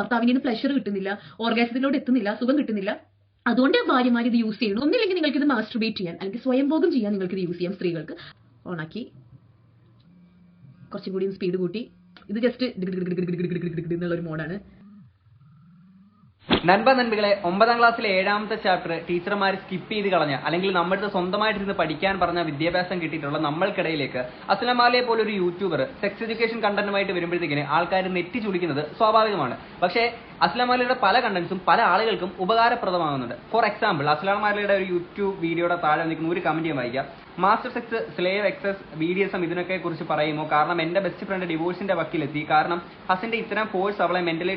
ഭർത്താവിന് പ്ലഷർ കിട്ടുന്നില്ല ഓർഗാസത്തിലോട്ട് എത്തുന്നില്ല സുഖം കിട്ടുന്നില്ല. അതുകൊണ്ട് ഭാര്യമാർ ഇത് യൂസ് ചെയ്യണം ഒന്നില്ലെങ്കിൽ നിങ്ങൾക്ക് ഇത് മാസ്റ്റർബേറ്റ് ചെയ്യാൻ അല്ലെങ്കിൽ സ്വയംഭോഗം ചെയ്യാൻ നിങ്ങൾക്ക് ഇത് യൂസ് ചെയ്യാം സ്ത്രീകൾക്ക്. ഓണാക്കി കുറച്ചും കൂടി സ്പീഡ് കൂട്ടി. ഇത് ജസ്റ്റ് എന്നുള്ള ഒരു മോഡാണ് നൻപ നൻപികളെ ഒമ്പതാം ക്ലാസ്സിലെ ഏഴാമത്തെ ചാപ്റ്റർ ടീച്ചർമാർ സ്കിപ്പ് ചെയ്ത് കളഞ്ഞ അല്ലെങ്കിൽ നമ്മുടെ സ്വന്തമായിട്ട് ഇരുന്ന് പഠിക്കാൻ പറഞ്ഞ വിദ്യാഭ്യാസം കിട്ടിയിട്ടുള്ള നമ്മൾക്കിടയിലേക്ക് അസ്ലമാലയെ പോലെ ഒരു യൂട്യൂബർ സെക്സ് എഡ്യൂക്കേഷൻ കണ്ടന്റുമായിട്ട് വരുമ്പോഴത്തേക്കിന് ആൾക്കാർ നെറ്റി ചുളിക്കുന്നത് സ്വാഭാവികമാണ്. പക്ഷേ അസ്ലമാലയുടെ പല കണ്ടന്റ്സും പല ആളുകൾക്കും ഉപകാരപ്രദമാകുന്നുണ്ട്. ഫോർ എക്സാമ്പിൾ അസ്ലാമാലയുടെ ഒരു യൂട്യൂബ് വീഡിയോയുടെ താഴെ നിൽക്കുന്ന ഒരു കമന്റ് ഞാൻ വായിക്കാം. Master sex slave excess B D S ഇതിനൊക്കെ കുറിച്ച് പറയുമോ കാരണം എന്റെ ബെസ്റ്റ് ഫ്രണ്ട് ഡിവോഴ്സിന്റെ വക്കിലെത്തി. കാരണം ഹസിന്റെ ഇത്തരം ഫോഴ്സ് അവളെ മെന്റലി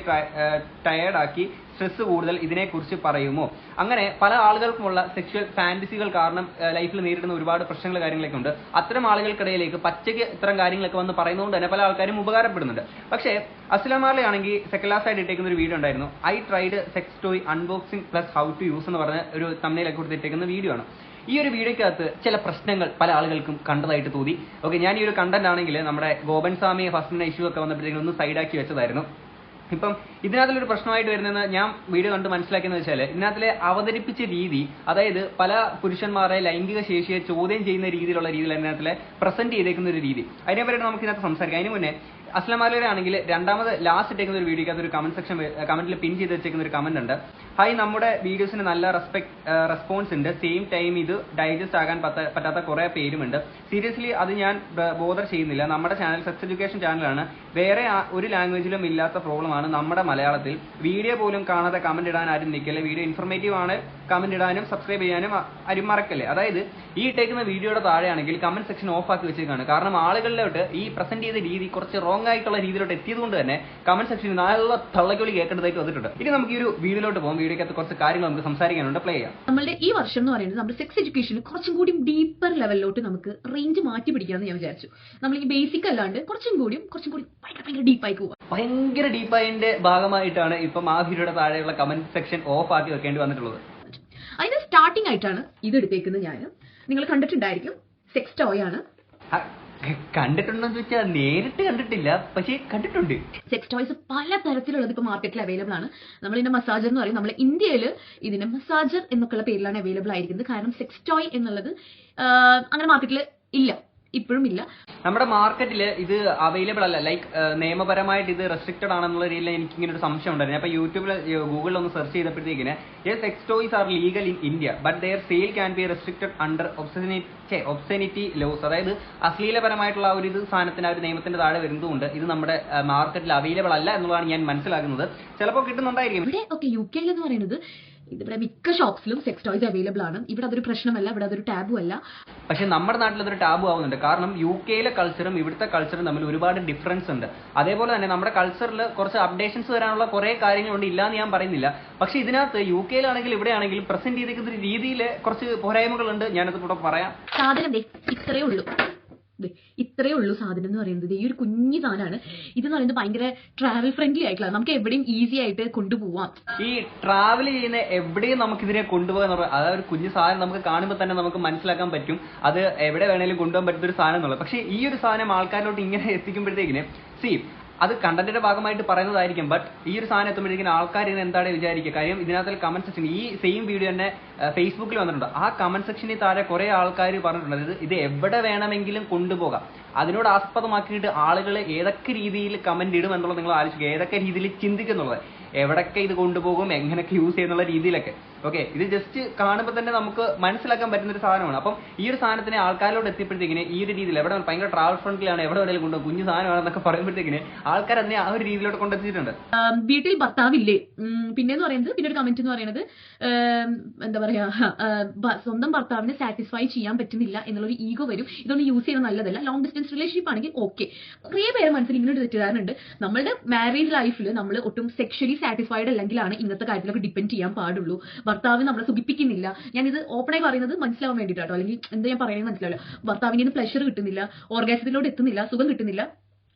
ടയേർഡ് ആക്കി സ്ട്രെസ് കൂടുതൽ ഇതിനെക്കുറിച്ച് പറയുമോ അങ്ങനെ പല ആളുകൾക്കുമുള്ള സെക്ഷൽ ഫാന്റസികൾ കാരണം ലൈഫിൽ നേരിടുന്ന ഒരുപാട് പ്രശ്നങ്ങൾ കാര്യങ്ങളൊക്കെ ഉണ്ട്. അത്തരം ആളുകൾക്കിടയിലേക്ക് പച്ചയ്ക്ക് ഇത്തരം കാര്യങ്ങളൊക്കെ വന്ന് പറയുന്നതുകൊണ്ട് തന്നെ പല ആൾക്കാരും ഉപകാരപ്പെടുന്നുണ്ട്. പക്ഷേ അസ്ലമാറിലെ ആണെങ്കിൽ സെക്കൻഡ് ലാസ്റ്റ് ആയിട്ട് ഇട്ടേക്കുന്ന ഒരു വീഡിയോ ഉണ്ടായിരുന്നു. I tried sex toy unboxing plus how to use എന്ന് പറഞ്ഞ ഒരു തമ്മിലൊക്കെ കൊടുത്തിട്ടേക്കുന്ന വീഡിയോ ആണ്. ഈ ഒരു വീഡിയോക്കകത്ത് ചില പ്രശ്നങ്ങൾ പല ആളുകൾക്കും കണ്ടതായിട്ട് തോന്നി. ഓക്കെ ഞാൻ ഈ ഒരു കണ്ടന്റ് ആണെങ്കിൽ നമ്മുടെ ഗോപൻ സ്വാമി ഫസ്റ്റിന്റെ ഇഷ്യൂ ഒക്കെ വന്നപ്പോഴത്തേക്കും ഒന്ന് സൈഡാക്കി വെച്ചതായിരുന്നു. ഇപ്പം ഇതിനകത്തുള്ളൊരു പ്രശ്നമായിട്ട് വരുന്നത് ഞാൻ വീഡിയോ കണ്ട് മനസ്സിലാക്കിയെന്ന് വെച്ചാൽ ഇതിനകത്തിലെ അവതരിപ്പിച്ച രീതി അതായത് പല പുരുഷന്മാരെ ലൈംഗിക ശേഷിയെ ചോദ്യം ചെയ്യുന്ന രീതിയിലുള്ള രീതിയിൽ അതിനകത്തിലെ പ്രസന്റ് ചെയ്തേക്കുന്ന ഒരു രീതി. അതിനെപ്പറ്റി നമുക്ക് ഇതിനകത്ത് സംസാരിക്കാം. അതിന് മുന്നേ അസ്ലം ആണെങ്കിൽ രണ്ടാമത് ലാസ്റ്റ് ഇട്ടേക്കുന്ന ഒരു വീഡിയോക്ക് അതൊരു കമന്റ് സെക്ഷൻ കമന്റിൽ പിൻ ചെയ്ത് വെച്ചേക്കുന്ന ഒരു കമന്റ് ഉണ്ട്. ഹായ് നമ്മുടെ വീഡിയോസിന് നല്ല റെസ്പെക്ട് റെസ്പോൺസ് ഉണ്ട്. സെയിം ടൈം ഇത് ഡൈജസ്റ്റ് ആകാൻ പറ്റാത്ത കുറെ പേരുമുണ്ട്. സീരിയസ്ലി അത് ഞാൻ ബോധർ ചെയ്യുന്നില്ല. നമ്മുടെ ചാനൽ സെക്സ് എഡ്യൂക്കേഷൻ ചാനലാണ് വേറെ ഒരു ലാംഗ്വേജിലും ഇല്ലാത്ത പ്രോബ്ലമാണ് നമ്മുടെ മലയാളത്തിൽ. വീഡിയോ പോലും കാണാതെ കമന്റ് ഇടാൻ ആരും നിൽക്കില്ല വീഡിയോ ഇൻഫർമേറ്റീവ് ആണ്. കമന്റ് ഇടാനും സബ്സ്ക്രൈബ് ചെയ്യാനും ആരും മറക്കല്ലേ? അതായത് ഈ ഇട്ടേക്കുന്ന വീഡിയോയുടെ താഴെയാണെങ്കിൽ കമന്റ് സെക്ഷൻ ഓഫ് ആക്കി വെച്ചേക്കാണ്. കാരണം ആളുകളിലോട്ട് ഈ പ്രസന്റ് ചെയ്ത രീതി കുറച്ച് റോങ് ആയിട്ടുള്ള രീതിയിലോട്ട് എത്തിയതുകൊണ്ട് തന്നെ കമന്റ് സെക്ഷനിൽ നല്ല തള്ളക്കൊളി കേൾക്കേണ്ടതായിട്ട് വന്നിട്ടുണ്ട്. ഇനി നമുക്ക് ഈ ഒരു വീഡിയോയിലോട്ട് പോകാം. വീഡിയോക്കകത്ത് കുറച്ച് കാര്യങ്ങൾ നമുക്ക് സംസാരിക്കാനുണ്ട്. പ്ലേ ചെയ്യാം. നമ്മുടെ ഈ വർഷം എന്ന് പറയുന്നത് നമ്മുടെ സെക്സ് എഡ്യൂക്കേഷൻ കുറച്ചും കൂടി ഡീപ്പർ ലെവലിലോട്ട് നമുക്ക് റേഞ്ച് മാറ്റി പിടിക്കാമെന്ന് ഞാൻ വിചാരിച്ചു. നമ്മൾ ഈ ബേസിക് അല്ലാണ്ട് കുറച്ചും കൂടിയും കുറച്ചും കൂടി ഭയങ്കര ഭയങ്കര ഡീപ്പായി പോവാം. ഭയങ്കര ഡീപ്പായതിന്റെ ഭാഗമായിട്ടാണ് ഇപ്പം ആ വീഡിയോയുടെ താഴെയുള്ള കമന്റ് സെക്ഷൻ ഓഫ് ആക്കി വെക്കേണ്ടി വന്നിട്ടുള്ളത്. അതിന് സ്റ്റാർട്ടിംഗ് ആയിട്ടാണ് ഇത് എടുത്തേക്കുന്നത് ഞാൻ നിങ്ങൾ കണ്ടിട്ടുണ്ടായിരിക്കും സെക്സ് ടോയ് ആണ്. ആ, കണ്ടിട്ടുണ്ടോ എന്ന് ചോദിച്ചാൽ നേരിട്ട് കണ്ടിട്ടില്ല പക്ഷേ കണ്ടിട്ടുണ്ട്. സെക്സ് ടോയ്സ് പല തരത്തിലുള്ളത് ഇപ്പോൾ മാർക്കറ്റിൽ അവൈലബിൾ ആണ്. നമ്മൾ ഇതിന്റെ മസാജർ എന്ന് പറയും. നമ്മൾ ഇന്ത്യയിൽ ഇതിന്റെ മസാജർ എന്നൊക്കെയുള്ള പേരിലാണ് അവൈലബിൾ ആയിരിക്കുന്നത്. കാരണം സെക്സ് ടോയ് എന്നുള്ളത് അങ്ങനെ മാർക്കറ്റിൽ ഇല്ല. ഇപ്പോഴും ഇല്ല നമ്മുടെ മാർക്കറ്റിൽ ഇത് അവൈലബിൾ അല്ല. ലൈക്ക് നിയമപരമായിട്ട് ഇത് റെസ്ട്രിക്റ്റഡ് ആണെന്നുള്ള രീതിയിൽ എനിക്ക് ഇങ്ങനെ ഒരു സംശയം ഉണ്ടായിരുന്നു. അപ്പൊ യൂട്യൂബിൽ ഗൂഗിളിൽ ഒന്ന് search ചെയ്തപ്പോഴത്തേക്കിന് sex toys are legal in India but their sale can be restricted under obscenity laws അതായത് അശ്ലീലപരമായിട്ടുള്ള ആ ഒരു ഇത് സാധനത്തിന് ആ ഒരു നിയമത്തിന്റെ താഴെ വരുന്നതുകൊണ്ട് ഇത് നമ്മുടെ മാർക്കറ്റിൽ അവൈലബിൾ അല്ല എന്നുള്ളതാണ് ഞാൻ മനസ്സിലാക്കുന്നത്. ചിലപ്പോൾ കിട്ടുന്നുണ്ടായിരിക്കും. ഇവിടെ യു കെയിൽ എന്ന് പറയുന്നത് ഇതിവിടെ മിക്ക ഷോപ്സിലും സെക്സ് ടോയ്സ് അവൈലബിൾ ആണ്. ഇവിടെ അതൊരു പ്രശ്നമല്ല ഇവിടെ അതൊരു ടാബു അല്ല. പക്ഷെ നമ്മുടെ നാട്ടിൽ അതൊരു ടാബു ആവുന്നുണ്ട്. കാരണം യു കെയിലെ കൾച്ചറും ഇവിടുത്തെ കൾച്ചറും തമ്മിൽ ഒരുപാട് ഡിഫറൻസ് ഉണ്ട്. അതേപോലെ തന്നെ നമ്മുടെ കൾച്ചറിൽ കുറച്ച് അപ്ഡേഷൻസ് വരാനുള്ള കുറെ കാര്യങ്ങളുണ്ട്. ഇല്ലാന്ന് ഞാൻ പറയുന്നില്ല. പക്ഷെ ഇതിനകത്ത് യു കെയിലാണെങ്കിൽ ഇവിടെ ആണെങ്കിൽ പ്രസന്റ് ചെയ്തിരിക്കുന്ന രീതിയിൽ കുറച്ച് പോരായ്മകളുണ്ട്. ഞാനത് കൂടെ പറയാം. സാധനം ഇത്രയേ ഉള്ളൂ. ഇത്രയേ ഉള്ളൂ സാധനം എന്ന് പറയുന്നത്. ഈ ഒരു കുഞ്ഞു സാധനമാണ്. ഇത് എന്ന് പറയുന്നത് ഭയങ്കര ട്രാവൽ ഫ്രണ്ട്ലി ആയിട്ടുള്ള നമുക്ക് എവിടെയും ഈസി ആയിട്ട് കൊണ്ടുപോവാം. ഈ ട്രാവൽ ചെയ്യുന്ന എവിടെയും നമുക്ക് ഇതിനെ കൊണ്ടുപോകാൻ അതായത് ഒരു കുഞ്ഞു സാധനം നമുക്ക് കാണുമ്പോൾ തന്നെ നമുക്ക് മനസ്സിലാക്കാൻ പറ്റും. അത് എവിടെ വേണേലും കൊണ്ടുപോകാൻ പറ്റുന്ന ഒരു സാധനം എന്നുള്ളത്. പക്ഷേ ഈ ഒരു സാധനം ആൾക്കാരിലോട്ട് ഇങ്ങനെ എത്തിക്കുമ്പോഴത്തേക്കിന് സി അത് കണ്ടന്റിന്റെ ഭാഗമായിട്ട് പറയുന്നതായിരിക്കും. ബട്ട് ഈ ഒരു സാധനം എത്തുമ്പോഴേക്കും ആൾക്കാർ ഇതിന് എന്താണ് വിചാരിക്കുക? കാര്യം ഇതിനകത്ത് കമന്റ് സെക്ഷൻ ഈ സെയിം വീഡിയോ തന്നെ ഫേസ്ബുക്കിൽ വന്നിട്ടുണ്ട്. ആ കമന്റ് സെക്ഷനിൽ താഴെ കുറെ ആൾക്കാർ പറഞ്ഞിട്ടുണ്ട്. ഇത് എവിടെ വേണമെങ്കിലും കൊണ്ടുപോകാം. അതിനോട് ആസ്പദമാക്കിയിട്ട് ആളുകൾ ഏതൊക്കെ രീതിയിൽ കമന്റ് ഇടും എന്നുള്ളത് നിങ്ങൾ ആലോചിക്കുക. ഏതൊക്കെ രീതിയിൽ ചിന്തിക്കുന്നുള്ളത് എവിടൊക്കെ ഇത് കൊണ്ടുപോകും എങ്ങനെയൊക്കെ യൂസ് ചെയ്യുന്നുള്ള രീതിയിലൊക്കെ. ഓക്കെ ഇത് ജസ്റ്റ് കാണുമ്പോൾ തന്നെ നമുക്ക് മനസ്സിലാക്കാൻ പറ്റുന്ന ഒരു സാധനമാണ്. അപ്പം ഈ ഒരു സാധനത്തിനെ ആൾക്കാരോട് എത്തിയപ്പോഴത്തേക്കിന് ഈ ഒരു രീതിയിൽ എവിടെ ഭയങ്കര ട്രാവൽ ഫ്രണ്ട്ലിയാണ് എവിടെ വേണേലും കൊണ്ടുപോകും കുഞ്ഞു സാധനമാണെന്നൊക്കെ പറയുമ്പോഴത്തേക്കിന് ആൾക്കാർ അതിനെ ആ ഒരു രീതിയിലോട്ട് കൊണ്ടെത്തിയിട്ടുണ്ട്. വീട്ടിൽ ഭർത്താവില്ലേ പിന്നെ എന്ന് പറയുന്നത് പിന്നെ ഒരു കമന്റ് എന്ന് പറയുന്നത് എന്താ പറയാ സ്വന്തം ഭർത്താവിനെ സാറ്റിസ്ഫൈ ചെയ്യാൻ പറ്റുന്നില്ല എന്നുള്ളൊരു ഈഗോ വരും. ഇതൊന്നും യൂസ് ചെയ്യുന്നത് നല്ലതല്ല. ലോങ് ഡിസ്റ്റൻസ് റിലേഷൻഷിപ്പ് ആണെങ്കിൽ ഓക്കെ കുറേ പേരെ മനസ്സിൽ ഇങ്ങനെ ഒരു തെറ്റിദ്ധാരണ ഉണ്ട്. നമ്മുടെ മാരേജ് ലൈഫിൽ നമ്മൾ ഒട്ടും സെക്ഷലി സാറ്റിസ്ഫൈഡ് അല്ലെങ്കിലാണ് ഇന്നത്തെ കാര്യത്തിലൊക്കെ ഡിപ്പെൻഡ് ചെയ്യാൻ പാടുള്ളൂ. ഭർത്താവ് നമ്മളെ സുഖിപ്പിക്കുന്നില്ല. ഞാൻ ഇത് ഓപ്പണായി പറയുന്നത് മനസ്സിലാവാൻ വേണ്ടിയിട്ടാട്ടോ. അല്ലെങ്കിൽ എന്താ ഞാൻ പറയുന്നത് മനസ്സിലാവില്ല. ഭർത്താവിന് പ്ലഷർ കിട്ടുന്നില്ല. ഓർഗാസത്തിലോട്ട് എത്തുന്നില്ല. സുഖം കിട്ടുന്നില്ല.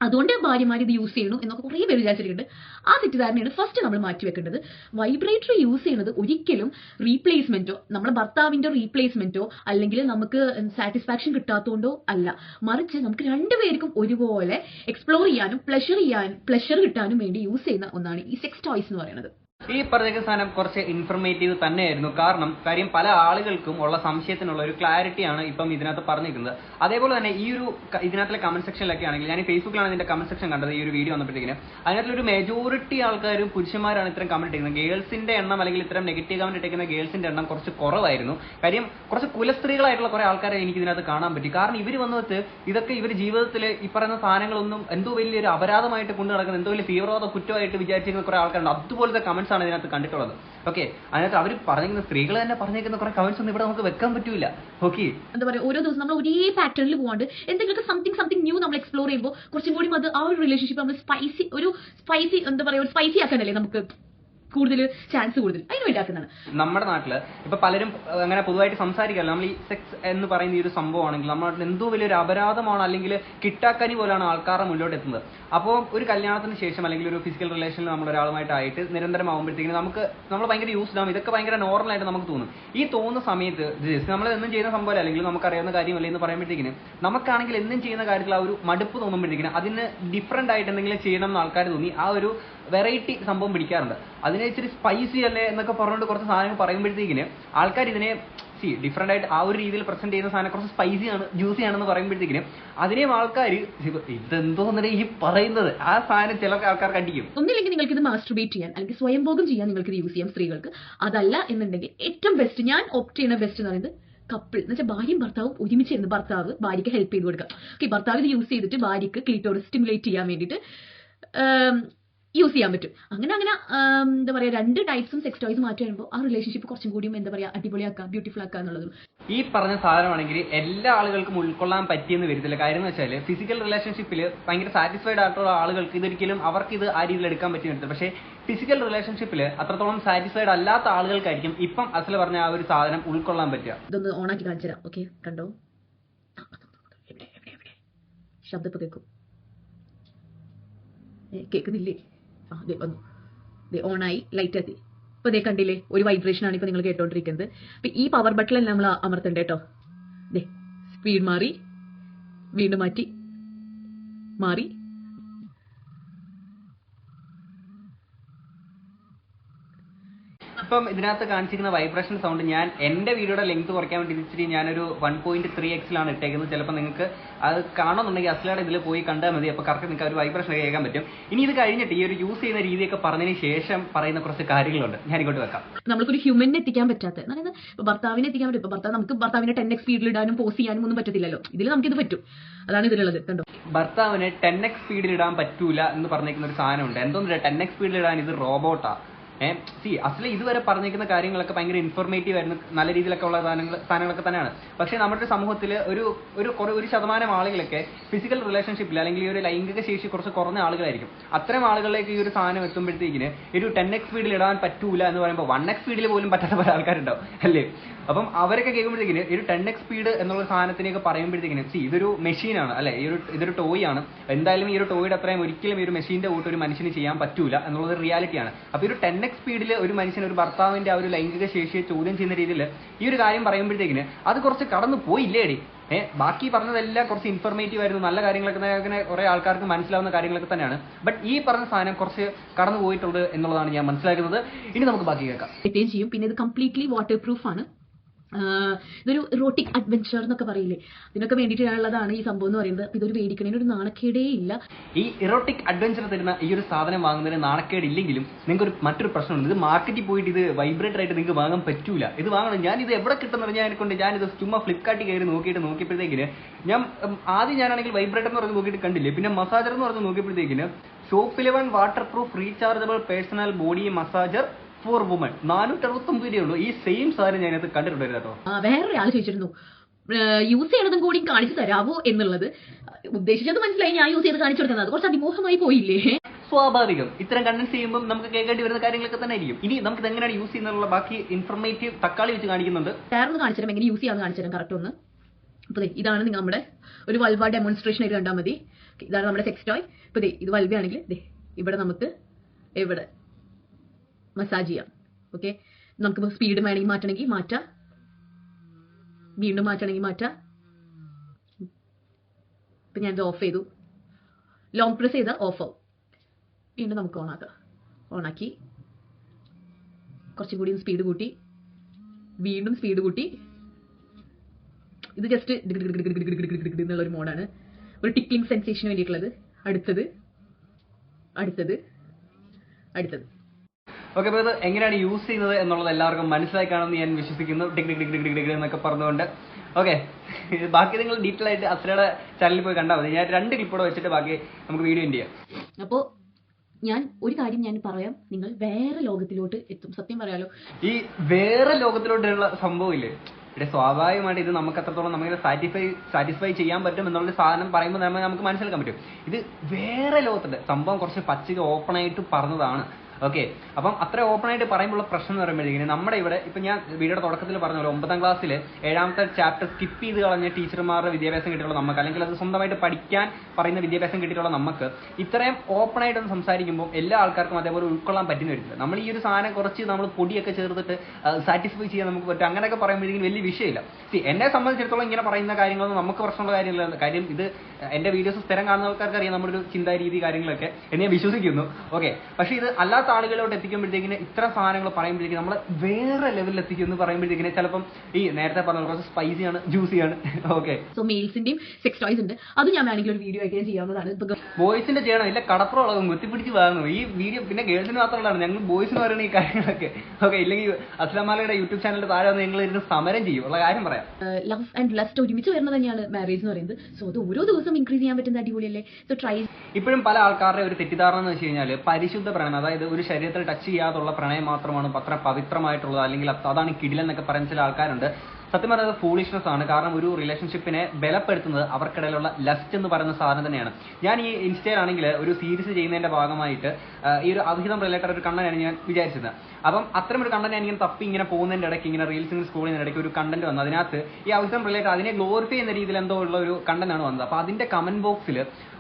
അതുകൊണ്ട് ഭാര്യമാർ ഇത് യൂസ് ചെയ്യണം എന്നൊക്കെ കുറേ പേര് വിചാരിച്ചിട്ടുണ്ട് ആ തെറ്റിദ്ധാരണയാണ് ഫസ്റ്റ് നമ്മൾ മാറ്റി വെക്കേണ്ടത്. വൈബ്രേറ്റർ യൂസ് ചെയ്യുന്നത് ഒരിക്കലും റീപ്ലേസ്മെന്റോ നമ്മുടെ ഭർത്താവിന്റെ റീപ്ലേസ്മെന്റോ അല്ലെങ്കിൽ നമുക്ക് സാറ്റിസ്ഫാക്ഷൻ കിട്ടാത്തതുകൊണ്ടോ അല്ല. മറിച്ച് നമുക്ക് രണ്ടുപേർക്കും ഒരുപോലെ എക്സ്പ്ലോർ ചെയ്യാനും പ്ലഷർ ചെയ്യാനും പ്ലഷർ കിട്ടാനും വേണ്ടി യൂസ് ചെയ്യുന്ന ഒന്നാണ് ഈ സെക്സ് ടോയ്സ് എന്ന് പറയുന്നത്. ഈ പറഞ്ഞ സാധനം കുറച്ച് ഇൻഫർമേറ്റീവ് തന്നെയായിരുന്നു. കാരണം കാര്യം പല ആളുകൾക്കും ഉള്ള സംശയത്തിനുള്ള ഒരു ക്ലാരിറ്റിയാണ് ഇപ്പം ഇതിനകത്ത് പറഞ്ഞിരിക്കുന്നത്. അതേപോലെ തന്നെ ഈ ഒരു ഇതിനകത്തിലെ കമന്റ് സെക്ഷനിലൊക്കെ ആണെങ്കിൽ ഞാൻ ഫേസ്ബുക്കിലാണ് ഇതിന്റെ കമന്റ് സെക്ഷൻ കണ്ടത് ഈ ഒരു വീഡിയോ വന്നപ്പോഴത്തേക്കിന്. അതിനകത്തൊരു മെജോറിറ്റി ആൾക്കാരും പുരുഷന്മാരാണ് ഇത്തരം കമന്റ് ഇട്ടിരുന്നത് ഗേൾസിന്റെ എണ്ണം അല്ലെങ്കിൽ ഇത്തരം നെഗറ്റീവ് കമന്റ് ഇട്ടിരിക്കുന്ന ഗേൾസിന്റെ എണ്ണം കുറച്ച് കുറവായിരുന്നു. കാര്യം കുറച്ച് കുലസ്ത്രീകളായിട്ടുള്ള കുറെ ആൾക്കാരെ എനിക്ക് ഇതിനകത്ത് കാണാൻ പറ്റി. കാരണം ഇവർ വന്നിട്ട് ഇതൊക്കെ ഇവർ ജീവിതത്തിൽ ഈ പറയുന്ന സാധനങ്ങളൊന്നും എന്തോ വലിയൊരു അപരാധമായിട്ട് കൊണ്ടു നടക്കുന്ന എന്തോ വലിയ തീവ്രവാദ കുറ്റമായിട്ട് വിചാരിച്ചിരിക്കുന്ന കുറെ ആൾക്കാരുണ്ട്. അതുപോലത്തെ കമന്റ്സ് ആണ് ഇതിനകത്ത് കണ്ടിട്ടുള്ളത്. ഓക്കെ അതിനകത്ത് അവർ പറഞ്ഞിരിക്കുന്ന സ്ത്രീകൾ തന്നെ പറഞ്ഞിരിക്കുന്ന കുറെ കമന്റ്സ് ഒന്നും ഇവിടെ നമുക്ക് വെക്കാൻ പറ്റൂല. ഓക്കെ എന്താ പറയുക ഓരോ ദിവസം നമ്മൾ ഒരേ പാറ്റേണിൽ പോകാണ്ട് എന്തെങ്കിലുമൊക്കെ സംതിങ് സംതിങ് ന്യൂ നമ്മൾ എക്സ്പ്ലോർ ചെയ്യുമ്പോൾ കുറച്ചും കൂടി അത് ആ ഒരു റിലേഷൻഷിപ്പ് നമ്മൾ സ്പൈസി ഒരു സ്പൈസി എന്താ പറയുക ഒരു സ്പൈസി ആക്കാനല്ലേ നമുക്ക് കൂടുതൽ ചാൻസ് കൂടുതൽ. അതിന് വേണ്ടി നമ്മുടെ നാട്ടിൽ ഇപ്പൊ പലരും അങ്ങനെ പൊതുവായിട്ട് സംസാരിക്കാറില്ല. നമ്മൾ ഈ സെക്സ് എന്ന് പറയുന്ന ഈ ഒരു സംഭവമാണെങ്കിൽ നമ്മുടെ നാട്ടിൽ എന്തോ വലിയൊരു അപരാധമാണ് അല്ലെങ്കിൽ കിട്ടാക്കനി പോലാണ് ആൾക്കാരുടെ മുന്നോട്ട് എത്തുന്നത് അപ്പോൾ ഒരു കല്യാണത്തിന് ശേഷം അല്ലെങ്കിൽ ഒരു ഫിസിക്കൽ റിലേഷനിൽ നമ്മൾ ഒരാളുമായിട്ടായിട്ട് നിരന്തരമാകുമ്പോഴത്തേക്കും നമുക്ക് നമ്മൾ ഭയങ്കര യൂസ്ഡ് ആവും ഇതൊക്കെ ഭയങ്കര നോർമൽ ആയിട്ട് നമുക്ക് തോന്നും. ഈ തോന്നുന്ന സമയത്ത് ജസ്റ്റ് നമ്മൾ എന്നും ചെയ്യുന്ന സംഭവം അല്ലെങ്കിൽ നമുക്ക് അറിയാവുന്ന കാര്യമല്ല എന്ന് പറയുമ്പോഴത്തേക്കിന് നമുക്കാണെങ്കിൽ എന്നും ചെയ്യുന്ന കാര്യത്തിൽ ആ ഒരു മടുപ്പ് തോന്നുമ്പോഴത്തേക്കിന് അതിന് ഡിഫറെന്റ് ആയിട്ട് എന്തെങ്കിലും ചെയ്യണം എന്ന് ആൾക്കാർ തോന്നി. ആ ഒരു വെറൈറ്റി സംഭവം പിടിക്കാറുണ്ട്. അതിനെ ഇച്ചിരി സ്പൈസി അല്ലേ എന്നൊക്കെ പറഞ്ഞുകൊണ്ട് കുറച്ച് സാധനങ്ങൾ പറയുമ്പോഴത്തേക്കിന് ആൾക്കാർ ഇതിനെ സി ഡിഫറെന്റ് ആയിട്ട് ആ ഒരു രീതിയിൽ പ്രസന്റ് ചെയ്യുന്ന സാധനം കുറച്ച് സ്പൈസി ആണ് ജ്യൂസി ആണെന്ന് പറയുമ്പോഴത്തേക്കിന് അതിനെയും ആൾക്കാർ ഇതെന്തോന്നേ ഈ പറയുന്നത്. ആ സാധനം ചില ആൾക്കാർ കണ്ടിക്കും ഒന്നില്ലെങ്കിൽ നിങ്ങൾക്ക് ഇത് മാസ്റ്റർബേറ്റ് ചെയ്യാൻ അല്ലെങ്കിൽ സ്വയം ഭോഗം ചെയ്യാൻ നിങ്ങൾക്ക് ഇത് യൂസ് ചെയ്യാം സ്ത്രീകൾക്ക്. അതല്ല എന്നുണ്ടെങ്കിൽ ഏറ്റവും ബെസ്റ്റ് ഞാൻ ഓപ്റ്റ് ചെയ്യുന്ന ബെസ്റ്റ് എന്ന് പറയുന്നത് കപ്പിൾ എന്ന് വെച്ചാൽ ഭാര്യയും ഭർത്താവും ഒരുമിച്ച് ഇരുന്ന് ഭർത്താവ് ഭാര്യയ്ക്ക് ഹെൽപ്പ് ചെയ്ത് കൊടുക്കുക. ഓക്കെ ഭർത്താവ് ഇത് യൂസ് ചെയ്തിട്ട് ഭാര്യയ്ക്ക് ക്ലീറ്റോട് സ്റ്റിമുലേറ്റ് ചെയ്യാൻ വേണ്ടിയിട്ട് യൂസ് ചെയ്യാൻ പറ്റും. അങ്ങനെ അങ്ങനെ എന്താ പറയുക രണ്ട് ടൈപ്സും സെക്സ് ടോയ്സ് മാറ്റി വരുമ്പോൾ ആ റിലേഷൻഷിപ്പ് കുറച്ചും കൂടിയും എന്താ പറയുക അടിപൊളിയാക്കുക ബ്യൂട്ടിഫുൾ ആക്കുക എന്നുള്ളതും. ഈ പറഞ്ഞ സാധനമാണെങ്കിൽ എല്ലാ ആളുകൾക്കും ഉൾക്കൊള്ളാൻ പറ്റിയെന്ന് വരത്തില്ല. കാര്യം എന്ന് വെച്ചാൽ ഫിസിക്കൽ റിലേഷൻഷിപ്പിൽ ഭയങ്കര സാറ്റിസ്ഫൈഡ് ആയിട്ടുള്ള ആളുകൾക്ക് ഇതൊരിക്കലും അവർക്ക് ഇത് ആ രീതിയിൽ എടുക്കാൻ പറ്റി വരത്തില്ല. പക്ഷേ ഫിസിക്കൽ റിലേഷൻഷിപ്പിൽ അത്രത്തോളം സാറ്റിസ്ഫൈഡ് അല്ലാത്ത ആളുകൾക്കായിരിക്കും ഇപ്പം അസൽ പറഞ്ഞ ആ ഒരു സാധനം ഉൾക്കൊള്ളാൻ പറ്റുക. ഇതൊന്ന് ഓണാക്കി കാണിച്ചു തരാം ഓക്കെ കണ്ടോ? ശബ്ദം ഇപ്പൊ കേൾക്കും. കേൾക്കുന്നില്ലേ? വന്നു. ഓണായി ലൈറ്റ് എത്തി. ഇപ്പൊ ദേ കണ്ടില്ലേ ഒരു വൈബ്രേഷൻ ആണ് ഇപ്പൊ നിങ്ങൾ കേട്ടോണ്ടിരിക്കുന്നത്. അപ്പൊ ഈ പവർ ബട്ടൺ നമ്മൾ അമർത്തണ്ടേ കേട്ടോ ദേ സ്പീഡ് മാറി വീണ്ടും മാറ്റി മാറി. ഇപ്പം ഇതിനകത്ത് കാണിച്ചിരിക്കുന്ന വൈബ്രേഷൻ സൗണ്ട് ഞാൻ എന്റെ വീഡിയോയുടെ ലെങ്ത് കുറയ്ക്കാൻ വേണ്ടി ഇച്ചിരി ഞാനൊരു വൺ പോയിന്റ് ത്രീ എക്സിലാണ് ഇട്ടേക്കുന്നത്. ചിലപ്പോൾ നിങ്ങൾക്ക് അത് കാണണമെന്നുണ്ടെങ്കിൽ അസ്ലയുടെ ഇതിൽ പോയി കണ്ടാൽ മതി. അപ്പോൾ കറക്റ്റ് നിങ്ങൾക്ക് ആ ഒരു വൈബ്രേഷൻ കേൾക്കാൻ പറ്റും. ഇനി ഇത് കഴിഞ്ഞിട്ട് ഈ ഒരു യൂസ് ചെയ്യുന്ന രീതിയൊക്കെ പറഞ്ഞതിന് ശേഷം പറയുന്ന കുറച്ച് കാര്യങ്ങളുണ്ട്. ഞാൻ ഇങ്ങോട്ട് വെക്കാം. നമ്മൾക്കൊരു ഹ്യൂമനെ എത്തിക്കാൻ പറ്റാത്ത. അതായത് ഭർത്താവിനെ എത്തിക്കാൻ പറ്റും. ഭർത്താവ് നമുക്ക് ഭർത്താവിനെ ടെൻ എക്സ് സ്പീഡിൽ ഇടാനും പോസ് ചെയ്യാനും ഒന്നും പറ്റത്തില്ലല്ലോ. ഇതിൽ നമുക്കിത് പറ്റും. അതാണ് ഇതിലുള്ളത്. കണ്ടോ? ഭർത്താവിനെ ടെൻ എക്സ് സ്പീഡിൽ ഇടാൻ പറ്റൂല എന്ന് പറഞ്ഞേക്കുന്ന ഒരു സാധനമുണ്ട്. എന്തോന്നില്ല ടെൻ എക്സ് സ്പീഡിൽ ഇടാൻ ഇത് റോബോട്ടാ ഏഹ് സി അസലി ഇതുവരെ പറഞ്ഞിരിക്കുന്ന കാര്യങ്ങളൊക്കെ ഭയങ്കര ഇൻഫോർമേറ്റീവ് ആയിരുന്നു. നല്ല രീതിയിലൊക്കെ ഉള്ള സാധനങ്ങൾ സാധനങ്ങളൊക്കെ തന്നെയാണ്. പക്ഷേ നമ്മുടെ സമൂഹത്തിൽ ഒരു ഒരു കുറേ ഒരു ശതമാനം ആളുകളൊക്കെ ഫിസിക്കൽ റിലേഷൻഷിപ്പിൽ അല്ലെങ്കിൽ ഈ ഒരു ലൈംഗിക ശേഷി കുറച്ച് കുറഞ്ഞ ആളുകളായിരിക്കും. അത്തരം ആളുകളിലേക്ക് ഈ ഒരു സാധനം എത്തുമ്പോഴത്തേക്കിന് ഒരു ടെൻ എക്സ് സ്പീഡിൽ ഇടാൻ പറ്റൂല എന്ന് പറയുമ്പോൾ വൺ എക്സ് സ്പീഡിൽ പോലും പറ്റാത്ത പല ആൾക്കാരുണ്ടാവും അല്ലേ? അപ്പം അവരൊക്കെ കേൾക്കുമ്പോഴത്തേക്കിന് ഒരു ടെൻ എക്സ് സ്പീഡ് എന്നുള്ള സാധനത്തിനെയൊക്കെ പറയുമ്പോഴത്തേക്കിന് സി ഇതൊരു മെഷീനാണ് അല്ലെ? ഈ ഒരു ഇതൊരു ടോയ് ആണ്. എന്തായാലും ഈ ഒരു ടോയുടെ അത്രയും ഒരിക്കലും ഈ ഒരു മെഷീന്റെ കൂട്ട് ഒരു മനുഷ്യന് ചെയ്യാൻ പറ്റൂല എന്നുള്ളത് റിയാലിറ്റിയാണ് അപ്പോൾ ഒരു ടെൻ എക്സ് സ്പീഡിൽ ഒരു മനുഷ്യൻ ഒരു ഭർത്താവിന്റെ ആ ഒരു ലൈംഗിക ശേഷിയെ ചോദ്യം ചെയ്യുന്ന രീതിയിൽ ഈ ഒരു കാര്യം പറയുമ്പോഴത്തേക്കിന് അത് കുറച്ച് കടന്നു പോയില്ലേടി. ഏഹ് ബാക്കി പറഞ്ഞതെല്ലാം കുറച്ച് ഇൻഫർമേറ്റീവ് ആയിരുന്നു. നല്ല കാര്യങ്ങളൊക്കെ അങ്ങനെ കുറെ ആൾക്കാർക്ക് മനസ്സിലാവുന്ന കാര്യങ്ങളൊക്കെ തന്നെയാണ്. ബട്ട് ഈ പറഞ്ഞ സാധനം കുറച്ച് കടന്നു പോയിട്ടുണ്ട് എന്നുള്ളതാണ് ഞാൻ മനസ്സിലാക്കുന്നത്. ഇനി നമുക്ക് ബാക്കി കേൾക്കാം. ചെയ്യും പിന്നെ ഇത് കംപ്ലീറ്റ്ലി വാട്ടർ പ്രൂഫ് ആണ്. ഇതൊരു റോട്ടിക് അഡ്വെഞ്ചർ എന്നൊക്കെ പറയില്ലേ? ഇതിനൊക്കെ വേണ്ടിയിട്ടുള്ളതാണ് ഈ സംഭവം എന്ന് പറയുന്നത്. ഇതൊരു മേടിക്കണതിന് ഒരു നാണക്കേടേ ഇല്ല. ഈ ഇറോട്ടിക് അഡ്വഞ്ചർ തരുന്ന ഈ ഒരു സാധനം വാങ്ങുന്നതിന് നാണക്കേട് ഇല്ലെങ്കിലും നിങ്ങൾക്ക് ഒരു മറ്റൊരു പ്രശ്നമുണ്ട്. ഇത് മാർക്കറ്റിൽ പോയിട്ട് ഇത് വൈബ്രേറ്റർ ആയിട്ട് നിങ്ങൾക്ക് വാങ്ങാൻ പറ്റൂല. ഇത് വാങ്ങണം. ഞാൻ ഇത് എവിടെ കിട്ടുന്ന ഞാൻ കൊണ്ട് ഞാൻ ഇത് ചുമ്മാ ഫ്ലിപ്കാർട്ടിൽ കയറി നോക്കിയിട്ട് നോക്കിയപ്പോഴത്തേക്കിന് ഞാൻ ആദ്യം ഞാനാണെങ്കിൽ വൈബ്രേറ്റർ എന്ന് പറഞ്ഞ് നോക്കിയിട്ട് കണ്ടില്ലേ? പിന്നെ മസാജർ എന്ന് പറഞ്ഞ് നോക്കിയപ്പോഴത്തേക്കിന് shop eleven waterproof rechargeable personal body massager for woman നാനൂറ്റി അറുപത്തൊമ്പത് രൂപയുള്ളൂ ഈ സെയിം സാധനം ഞാനത് കണ്ടിട്ടുണ്ടായിരുന്നു കേട്ടോ. ആ, വേറൊരാൾ ചോദിച്ചിരുന്നു. യൂസ് ചെയ്യണതും കൂടി കാണിച്ചു തരാവോ എന്നുള്ളത്. ഉദ്ദേശിച്ചത് മനസ്സിലായി. ഞാൻ യൂസ് ചെയ്ത് കാണിച്ചു കൊടുക്കുന്നത് കുറച്ച് അതിമോഹമായി പോയില്ലേ? സ്വാഭാവികം. ഇത്തരം കണ്ടൻസ് ചെയ്യുമ്പോൾ നമുക്ക് കേൾക്കേണ്ടി വരുന്ന കാര്യങ്ങളൊക്കെ തന്നെ ആയിരിക്കും. ഇനി നമുക്ക് ഇത് എങ്ങനെയാണ് യൂസ് ചെയ്യുന്നുള്ള ബാക്കി ഇൻഫർമേറ്റീവ് തക്കാളി വെച്ച് കാണിക്കുന്നുണ്ട്. വേറൊന്ന് കാണിച്ചു തരാം. എങ്ങനെ യൂസ് ചെയ്യാന്ന് കാണിച്ചു തരാം. കറക്റ്റ് ഒന്ന്. അപ്പോൾ ദേ ഇതാണ് നിങ്ങൾ നമ്മുടെ ഒരു വൽവ ഡെമോൺസ്ട്രേഷൻ ആയിട്ട് കണ്ടാൽ മതി. ഇതാണ് നമ്മുടെ സെക്സ് ടോയ് ഇപ്പോൾ ഇത് വൽവ ആണെങ്കിൽ ഇവിടെ നമുക്ക് ഇവിടെ മസാജ് ചെയ്യാം. ഓക്കെ നമുക്ക് സ്പീഡ് വേണമെങ്കിൽ മാറ്റണമെങ്കിൽ മാറ്റാം. വീണ്ടും മാറ്റണമെങ്കിൽ മാറ്റാം. ഇപ്പം ഞാനിത് ഓഫ് ചെയ്തു. ലോങ് പ്രസ് ചെയ്താൽ ഓഫ് ആവും. വീണ്ടും നമുക്ക് ഓണാക്കാം ഓണാക്കി കുറച്ചും കൂടി സ്പീഡ് കൂട്ടി. വീണ്ടും സ്പീഡ് കൂട്ടി. ഇത് ജസ്റ്റ് എന്നുള്ള ഒരു മോഡാണ് ഒരു ടിക്ലിംഗ് സെൻസേഷന് വേണ്ടിയിട്ടുള്ളത്. അടുത്തത്. അടുത്തത്. അടുത്തത്. ഓക്കെ അപ്പോൾ ഇത് എങ്ങനെയാണ് യൂസ് ചെയ്യുന്നത് എന്നുള്ളത് എല്ലാവർക്കും മനസ്സിലായി കാണുമെന്ന് ഞാൻ വിശ്വസിക്കുന്നു. Tick tick tick tick tick എന്നൊക്കെ പറഞ്ഞുകൊണ്ട്. ഓക്കെ ബാക്കി നിങ്ങൾ ഡീറ്റെയിൽ ആയിട്ട് അസ്രയുടെ ചാനലിൽ പോയി കണ്ടാൽ മതി. ഞാൻ രണ്ട് ക്ലിപ്പോടെ വെച്ചിട്ട് ബാക്കി നമുക്ക് വീഡിയോ എൻഡ് ചെയ്യാം. അപ്പോൾ ഞാൻ ഒരു കാര്യം ഞാൻ പറയാം. നിങ്ങൾ വേറെ ലോകത്തിലോട്ട് എത്തും. സത്യം പറയാലോ. ഈ വേറെ ലോകത്തിലോട്ടുള്ള സംഭവം ഇല്ലേ? ഇവിടെ സ്വാഭാവികമായിട്ട് ഇത് നമുക്ക് എത്രത്തോളം നമുക്ക് സാറ്റിസ്ഫൈ സാറ്റിസ്ഫൈ ചെയ്യാൻ പറ്റും എന്നുള്ള സാധനം പറയുമ്പോൾ നമ്മൾ നമുക്ക് മനസ്സിലാക്കാൻ പറ്റും. ഇത് വേറെ ലോകത്തുണ്ട്. സംഭവം കുറച്ച് പച്ചക്ക് ഓപ്പൺ ആയിട്ട് പറഞ്ഞതാണ്. ഓക്കെ അപ്പം അത്ര ഓപ്പൺ ആയിട്ട് പറയുമ്പോൾ പ്രശ്നം എന്ന് പറയുമ്പോഴേക്കും നമ്മുടെ ഇവിടെ ഇപ്പൊ ഞാൻ വീഡിയോയുടെ തുടക്കത്തിൽ പറഞ്ഞ പോലെ ഒമ്പതാം ക്ലാസ്സിൽ ഏഴാമത്തെ ചാപ്റ്റർ സ്കിപ്പ് ചെയ്ത് കളഞ്ഞ ടീച്ചർമാരുടെ വിദ്യാഭ്യാസം കിട്ടിയുള്ള നമുക്ക് അല്ലെങ്കിൽ അത് സ്വന്തമായിട്ട് പഠിക്കാൻ പറയുന്ന വിദ്യാഭ്യാസം കിട്ടിയിട്ടുള്ള നമുക്ക് ഇത്രയും ഓപ്പൺ ആയിട്ടൊന്ന് സംസാരിക്കുമ്പോൾ എല്ലാ ആൾക്കാർക്കും അതേപോലെ ഉൾക്കൊള്ളാൻ പറ്റുന്ന വരില്ല നമ്മൾ ഈ ഒരു സാധനം കുറച്ച് നമ്മൾ പൊടിയൊക്കെ ചേർത്തിട്ട് സാറ്റിസ്ഫൈ ചെയ്യാൻ നമുക്ക് പറ്റും. അങ്ങനെയൊക്കെ പറയുമ്പോഴേക്കും വലിയ വിഷയമില്ല. സി എന്നെ സംബന്ധിച്ചിടത്തോളം ഇങ്ങനെ പറയുന്ന കാര്യങ്ങളൊന്നും നമുക്ക് പ്രശ്നമുള്ള കാര്യമില്ല. കാര്യം ഇത് എന്റെ വീഡിയോസ് സ്ഥിരം കാണുന്ന ആൾക്കാർക്ക് അറിയാം നമ്മുടെ ഒരു ചിന്താ രീതി കാര്യങ്ങളൊക്കെ എന്നെ വിശ്വസിക്കുന്നു. ഓക്കെ പക്ഷേ ഇത് അല്ലാത്ത ആളുകളോട്ട് എത്തിക്കുമ്പോഴത്തേക്കിന് ഇത്ര സാധനങ്ങൾ പറയുമ്പോഴത്തേക്കും നമ്മൾ വേറെ ലെവലിൽ എത്തിക്കും എന്ന് പറയുമ്പോഴത്തേക്കിന് ചിലപ്പം ഈ നേരത്തെ പറഞ്ഞ കുറച്ച് സ്പൈസിയാണ് ആണ് ഓക്കെ സോ മെയിൽസിന്റെയും സെക്സ് ടോയ്സ് ഉണ്ട്. അത് ഞാൻ വേണമെങ്കിൽ ഒരു വീഡിയോ ആയിട്ട് ചെയ്യാവുന്നതാണ്. ബോയ്സിന്റെ ചെയ്യണം. ഇല്ല കടപ്പുറം കുത്തിപ്പിടിച്ച് വാങ്ങുന്നു. ഈ വീഡിയോ പിന്നെ ഗേൾസിന് മാത്രമുള്ളതാണ് ഞങ്ങൾ ബോയ്സ് എന്ന് പറയുന്ന ഈ കാര്യങ്ങളൊക്കെ. ഓക്കെ ഇല്ലെങ്കിൽ അസ്ലമാലയുടെ യൂട്യൂബ് ചാനലിന്റെ താഴെ വന്ന് ഞങ്ങൾ ഇരുന്ന് സമരം ചെയ്യും. ഉള്ള കാര്യം പറയാം. ലവ് ആൻഡ് ലസ്റ്റ് ഒരുമിച്ച് വരുന്നത് തന്നെയാണ് മാരേജ് എന്ന് പറയുന്നത്. സോ അത് ഓരോ ദിവസം ഇൻക്രീസ് ചെയ്യാൻ പറ്റുന്ന അടിപൊളിയല്ലേ? സോ ട്രൈ ഇപ്പോഴും പല ആൾക്കാരുടെ ഒരു തെറ്റിദ്ധാരണ എന്ന് വെച്ച് കഴിഞ്ഞാൽ പരിശുദ്ധ പ്രണയം അതായത് ഒരു ശരീരത്തിൽ ടച്ച് ചെയ്യാതുള്ള പ്രണയം മാത്രമാണ് അത്ര പവിത്രമായിട്ടുള്ളത്. അല്ലെങ്കിൽ അത് അതാണ് കിടിലെന്നൊക്കെ പറയുന്ന ചില ആൾക്കാരുണ്ട്. സത്യം പറയുന്നത് ഫൂളിഷ്നെസ് ആണ്. കാരണം ഒരു റിലേഷൻഷിപ്പിനെ ബലപ്പെടുത്തുന്നത് അവർക്കിടയിലുള്ള ലസ്റ്റ് എന്ന് പറയുന്ന സാധനം തന്നെയാണ്. ഞാൻ ഈ ഇൻസ്റ്റയിലാണെങ്കിൽ ഒരു സീരീസ് ചെയ്യുന്നതിന്റെ ഭാഗമായിട്ട് ഈ ഒരു അവിഹിതം റിലേറ്റഡ് ഒരു കണ്ടന്റാണ് ഞാൻ വിചാരിച്ചത്. അപ്പം അത്തരം ഒരു കണ്ടന്റ് ഞാൻ ഇങ്ങനെ തപ്പി ഇങ്ങനെ പോകുന്നതിന്റെ ഇടയ്ക്ക് ഇങ്ങനെ റീൽസ് സ്കൂളിൽ ഇടയ്ക്ക് ഒരു കണ്ടന്റ് വന്നു അതിനകത്ത് ഈ അവിഹിതം റിലേറ്റഡ് അതിനെ ഗ്ലോറിഫൈ ചെയ്യുന്ന രീതിയിൽ എന്തോ ഉള്ള ഒരു കണ്ടന്റ് ആണ് വന്നത്. അപ്പൊ അതിന്റെ കമന്റ് ബോക്സിൽ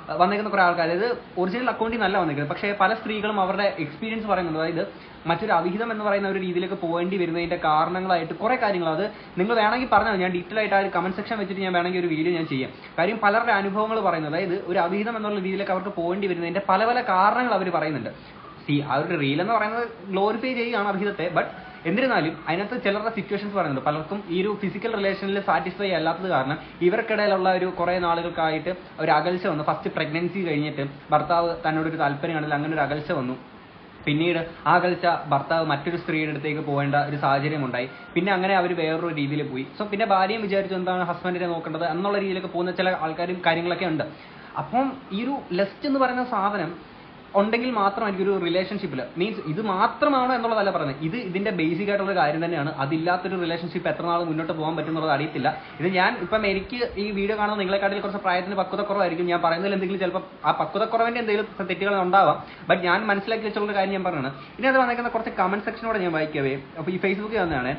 വന്നേക്കുന്ന കുറെ ആൾക്കാർ അതായത് ഒറിജിനൽ അക്കൗണ്ടിൽ നല്ല വന്നേക്കുന്നത്. പക്ഷേ പല സ്ത്രീകളും അവരുടെ എക്സ്പീരിയൻസ് പറയുന്നുണ്ട്. അതായത് മറ്റൊരു അവിഹിതം എന്ന് പറയുന്ന ഒരു രീതിയിലേക്ക് പോകേണ്ടി വരുന്നതിന്റെ കാരണങ്ങളായിട്ട് കുറെ കാര്യങ്ങൾ. അത് നിങ്ങൾ വേണമെങ്കിൽ പറഞ്ഞാൽ. ഞാൻ ഡീറ്റെയിൽ ആയിട്ട് ആ ഒരു കമന്റ് സെക്ഷൻ വെച്ചിട്ട് ഞാൻ വേണമെങ്കിൽ ഒരു വീഡിയോ ഞാൻ ചെയ്യാം. കാര്യം പലരുടെ അനുഭവങ്ങൾ പറയുന്നത്. അതായത് ഒരു അവിഹിതം എന്നുള്ള രീതിയിലേക്ക് അവർക്ക് പോകേണ്ടി വരുന്നതിന്റെ പല പല കാരണങ്ങൾ അവർ പറയുന്നുണ്ട്. സി ആ ഒരു റീൽ എന്ന് പറയുന്നത് ഗ്ലോറിഫൈ ചെയ്യുകയാണ് അവിഹിതത്തെ. ബട്ട് എന്നിരുന്നാലും അതിനകത്ത് ചിലരുടെ സിറ്റുവേഷൻസ് പറയുന്നത് പലർക്കും ഈ ഒരു ഫിസിക്കൽ റിലേഷനിൽ സാറ്റിസ്ഫൈ അല്ലാത്തത് കാരണം ഇവർക്കിടയിലുള്ള ഒരു കുറെ നാളുകൾക്കായിട്ട് ഒരു അകൽച്ച വന്നു. ഫസ്റ്റ് പ്രഗ്നൻസി കഴിഞ്ഞിട്ട് ഭർത്താവ് തന്നോട് ഒരു താല്പര്യം താല്പര്യമാണെങ്കിൽ അങ്ങനെ ഒരു അകൽച്ച വന്നു. പിന്നീട് ആ കളിച്ച ഭർത്താവ് മറ്റൊരു സ്ത്രീയുടെ അടുത്തേക്ക് പോകേണ്ട ഒരു സാഹചര്യം ഉണ്ടായി. പിന്നെ അങ്ങനെ അവർ വേറൊരു രീതിയിൽ പോയി. സോ പിന്നെ ഭാര്യയും വിചാരിച്ചു എന്താണ് ഹസ്ബൻഡിനെ നോക്കേണ്ടത് എന്നുള്ള രീതിയിലൊക്കെ പോകുന്ന ചില ആൾക്കാരും കാര്യങ്ങളൊക്കെ ഉണ്ട്. അപ്പം ഈ ഒരു ലെസ്റ്റ് എന്ന് പറയുന്ന സാധനം ഉണ്ടെങ്കിൽ മാത്രമായിരിക്കും ഒരു റിലേഷൻഷിപ്പിൽ മീൻസ് ഇത് മാത്രമാണ് എന്നുള്ളതല്ല പറയുന്നത്. ഇത് ഇതിന്റെ ബേസിക് ആയിട്ടുള്ള കാര്യം തന്നെയാണ്. അതില്ലാത്തൊരു റിലേഷൻഷിപ്പ് എത്ര നാൾ മുന്നോട്ട് പോകാൻ പറ്റും എന്നുള്ളത് അറിയത്തില്ല. ഇത് ഞാൻ ഇപ്പം എനിക്ക് ഈ വീഡിയോ കാണുന്ന നിങ്ങളെക്കാട്ടിൽ കുറച്ച് പ്രായത്തിന് പക്വത കുറവായിരിക്കും ഞാൻ പറയുന്നതിൽ എന്തെങ്കിലും ചിലപ്പോൾ ആ പക്വത കുറവിന്റെ എന്തെങ്കിലും തെറ്റുകൾ ഉണ്ടാവാം. ബട്ട് ഞാൻ മനസ്സിലാക്കി വെച്ചുള്ള കാര്യം ഞാൻ പറയുന്നത് ഇനി അത് വന്നേക്കുന്ന കുറച്ച് കമന്റ് സെക്ഷനോടെ ഞാൻ വായിക്കവേ. അപ്പോൾ ഈ ഫേസ്ബുക്കിൽ വന്നതാണ്.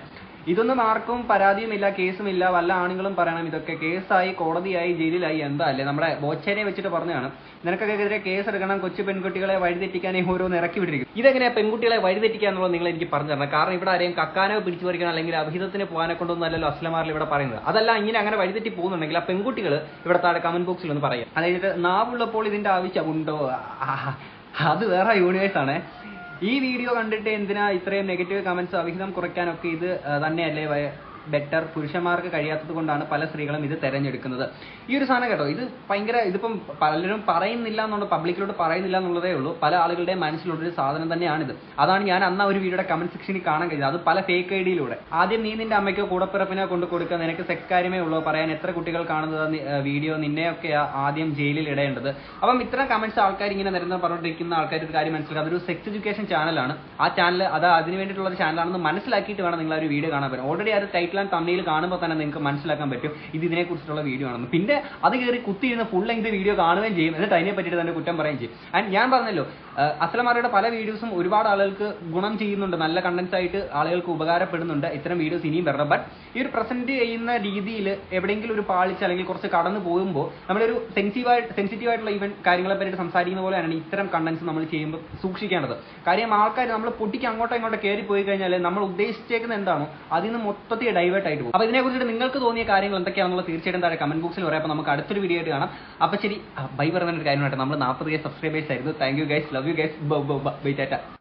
ഇതൊന്നും ആർക്കും പരാതിയുമില്ല കേസുമില്ല. വല്ല ആണുങ്ങളും പറയണം. ഇതൊക്കെ കേസായി കോടതിയായി ജയിലിലായി എന്താ? അല്ലേ? നമ്മുടെ ബോച്ചേനെ വെച്ചിട്ട് പറഞ്ഞതാണ്. നിനക്കൊക്കെ എതിരെ കേസ് എടുക്കണം കൊച്ചു പെൺകുട്ടികളെ വഴിതെറ്റിക്കാനേ ഓരോന്ന് ഇറക്കി വിട്ടിരിക്കും ഇതെങ്ങനെയാ പെൺകുട്ടികളെ വഴിതെറ്റിക്കുക എന്നുള്ളത് നിങ്ങൾ എനിക്ക് പറഞ്ഞു തരണം. കാരണം ഇവിടെ ആരെയും കക്കാനോ പിടിച്ചു പറിക്കണം അല്ലെങ്കിൽ അഭിഹിതത്തിന് പോകാനെ കൊണ്ടൊന്നും അല്ലല്ലോ അസ്ലമാരിൽ ഇവിടെ പറയുന്നത്. അതല്ല ഇങ്ങനെ അങ്ങനെ വഴിതെറ്റി പോകുന്നുണ്ടെങ്കിൽ ആ പെൺകുട്ടികൾ ഇവിടെ താഴെ കമന്റ് ബോക്സിൽ ഒന്ന് പറയാം. അതായത് നാവുള്ളപ്പോൾ ഇതിന്റെ ആവശ്യമുണ്ടോ. അത് വേറെ യൂണിവേഴ്സ് ആണ്. ഈ വീഡിയോ കണ്ടിട്ട് എന്തിനാ ഇത്രയും നെഗറ്റീവ് കമന്റ്സ് അവിഹിതം കുറയ്ക്കാനൊക്കെ ഇത് തന്നെയല്ലേ ബെറ്റർ പുരുഷന്മാർക്ക് കഴിയാത്തത് കൊണ്ടാണ് പല സ്ത്രീകളും ഇത് തെരഞ്ഞെടുക്കുന്നത്. ഈ ഒരു സാധനം കേട്ടോ ഇത് ഭയങ്കര ഇതിപ്പം പലരും പറയുന്നില്ല എന്നുള്ള പബ്ലിക്കിലോട് പറയുന്നില്ല എന്നുള്ളതേ ഉള്ളൂ. പല ആളുകളുടെയും മനസ്സിലുള്ളൊരു സാധനം തന്നെയാണിത്. അതാണ് ഞാൻ അന്ന് ഒരു വീഡിയോയുടെ കമന്റ് സെക്ഷനിൽ കാണാൻ കഴിഞ്ഞത്. അത് പല ഫേക്ക് ഐ ഡിയിലൂടെ ആദ്യം നീ നിന്റെ അമ്മയ്ക്കോ കൂടപ്പിറപ്പിനോ കൊണ്ട് കൊടുക്കുക നിനക്ക് സെക്സ് കാര്യമേ ഉള്ളൂ പറയാൻ എത്ര കുട്ടികൾ കാണുന്നത് വീഡിയോ നിന്നെയൊക്കെ ആദ്യം ജയിലിൽ ഇടേണ്ടത്. അപ്പം ഇത്തരം കമന്റ്സ് ആൾക്കാർ ഇങ്ങനെ നിരന്തരം പറഞ്ഞുകൊണ്ടിരിക്കുന്ന ആൾക്കാർ ഒരു കാര്യം മനസ്സിലാക്കുക. അതൊരു സെക്സ് എഡ്യൂക്കേഷൻ ചാനലാണ് ആ ചാനൽ അത് അതിന് വേണ്ടിയിട്ടുള്ള ഒരു ചാനലാണെന്ന് മനസ്സിലാക്കിയിട്ട് വേണം നിങ്ങൾ ആ ഒരു വീഡിയോ കാണാൻ പറ്റും ഓൾറെഡി ആ ഒരു ടൈറ്റിൽ ആൻഡ് തമ്മിൽ കാണുമ്പോൾ തന്നെ നിങ്ങൾക്ക് മനസ്സിലാക്കാൻ പറ്റും. ഇത് ഇതിനെക്കുറിച്ചുള്ള വീഡിയോ ആണെന്ന്. പിന്നെ അത് കയറി കുത്തിയിരുന്ന് ഫുൾ ലെങ്ത് വീഡിയോ കാണുകയും ചെയ്യും. എന്നിട്ട് അതിനെ പറ്റിയിട്ട് തന്നെ കുറ്റം പറയുകയും ചെയ്യും. ആൻഡ് ഞാൻ പറഞ്ഞല്ലോ അസ്ലമാരുടെ പല വീഡിയോസും ഒരുപാട് ആളുകൾക്ക് ഗുണം ചെയ്യുന്നുണ്ട്. നല്ല കണ്ടന്റ്സ് ആയിട്ട് ആളുകൾക്ക് ഉപകാരപ്പെടുന്നുണ്ട്. ഇത്തരം വീഡിയോസ് ഇനിയും വരണം. ബട്ട് ഈ ഒരു പ്രസന്റ് ചെയ്യുന്ന രീതിയിൽ എവിടെയെങ്കിലും ഒരു പാളിച്ച അല്ലെങ്കിൽ കുറച്ച് കടന്നു പോകുമ്പോൾ നമ്മളൊരു സെൻസിറ്റീവ് സെൻസിറ്റീവ് ആയിട്ടുള്ള ഇവൻ കാര്യങ്ങളെ പറ്റി സംസാരിക്കുന്ന പോലെയാണ് ഇത്തരം കണ്ടന്റ്സ് നമ്മൾ ചെയ്യുമ്പോൾ സൂക്ഷിക്കേണ്ടത്. കാര്യം ആൾക്കാർ നമ്മൾ പൊട്ടിക്ക് അങ്ങോട്ടോ ഇങ്ങോട്ടോ കയറി പോയി കഴിഞ്ഞാൽ നമ്മൾ ഉദ്ദേശിച്ചേക്കുന്ന എന്താണോ അതിൽ നിന്ന് മൊത്തത്തിൽ ഡൈവേർട്ട് ആയിട്ട് പോകും. അപ്പോൾ ഇതിനെക്കുറിച്ചിട്ട് നിങ്ങൾക്ക് തോന്നിയ കാര്യങ്ങൾ എന്തൊക്കെയാണെന്നുള്ള തീർച്ചയായിട്ടും താഴെ കമന്റ് ബോക്സിൽ പറയാം. അപ്പോൾ നമുക്ക് അടുത്തൊരു വീഡിയോ ആയിട്ട് കാണാം. അപ്പോൾ ശരി ബൈ പറഞ്ഞ ഒരു കാര്യമായിട്ട് നമ്മൾ നാൽപ്പത് കെ സബ്സ്ക്രൈബേഴ്സ് ആയിരുന്നു. Thank you guys love you guys bye Tata